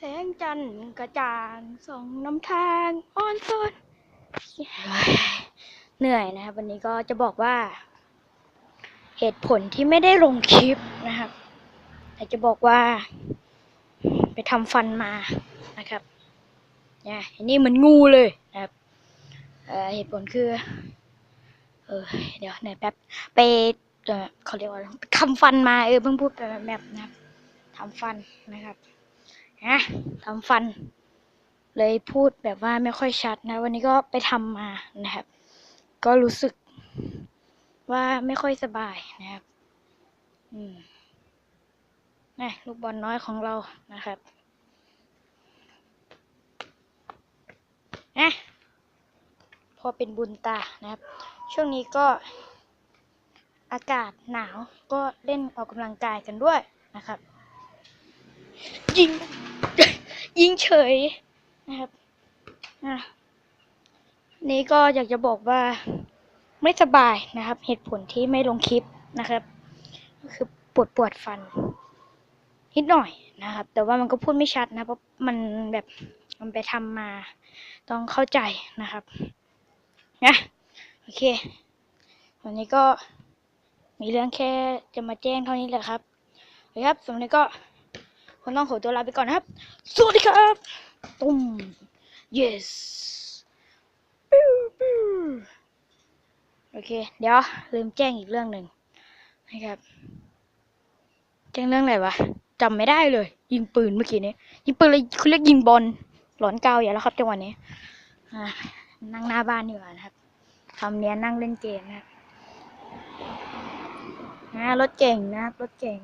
แสงจันทร์กระจ่างส่องน้ำทางอ่อนต้นเหนื่อยนะครับ วันนี้ก็จะบอกว่า เหตุผลที่ไม่ได้ลงคลิปนะครับแต่จะบอกว่า ไปทำฟันมานะครับเนี่ยนนี้เหมันงูเลยนะครับเเหตุผลคือ เออเดี๋ยวไหนแป๊บไปเอ่อเขาเรียกว่าทำฟันมาเออเพิ่งพูดไปแบบนะครับทำฟันนะครับ นะทำฟัน เลยพูดแบบว่าไม่ค่อยชัดนะ วันนี้ก็ไปทำมานะครับ ก็รู้สึกว่าไม่ค่อยสบายนะครับ อืมนี่ลูกบอลน้อยของเรานะครับนะพอเป็นบุญตานะครับ ช่วงนี้ก็อากาศหนาวก็เล่นออกกำลังกายกันด้วยนะครับ ยิง ยิงเฉยนะครับอะนี่ก็อยากจะบอกว่าไม่สบายนะครับ เหตุผลที่ไม่ลงคลิปนะครับก็คือปวดปวดฟัน นิดหน่อยนะครับ แต่ว่ามันก็พูดไม่ชัดนะเพราะมันแบบมันไปทำมาต้องเข้าใจนะครับนะโอเค วันนี้ก็มีเรื่องแค่จะมาแจ้งเท่านี้แหละครับโอเคครับสำหรับวันนี้ก็ คงต้องขอตัวลาไปก่อนนะครับ สวัสดีครับ ตุ้ม yes โอเค เดี๋ยว ลืมแจ้งอีกเรื่องหนึ่งนะครับ แจ้งเรื่องอะไรวะจำไม่ได้เลย ยิงปืนเมื่อกี้นี้ยิงปืนเลยเขาเรียกยิงบอลหลอนเกาอย่าแล้วครับจังหวะนี้นั่งหน้าบ้านดีกว่านะครับทำเนียนนั่งเล่นเกมนะครับนะรถเก่งนะครับรถเก่ง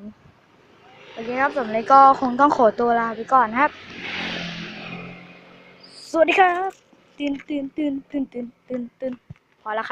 โอเคครับสำหรับวันก็คงต้องขอตัวลาไปก่อนนะครับ สวัสดีครับ ตื่นตื่นตื่นตื่นตื่นตื่นตื่นพอแล้วครับ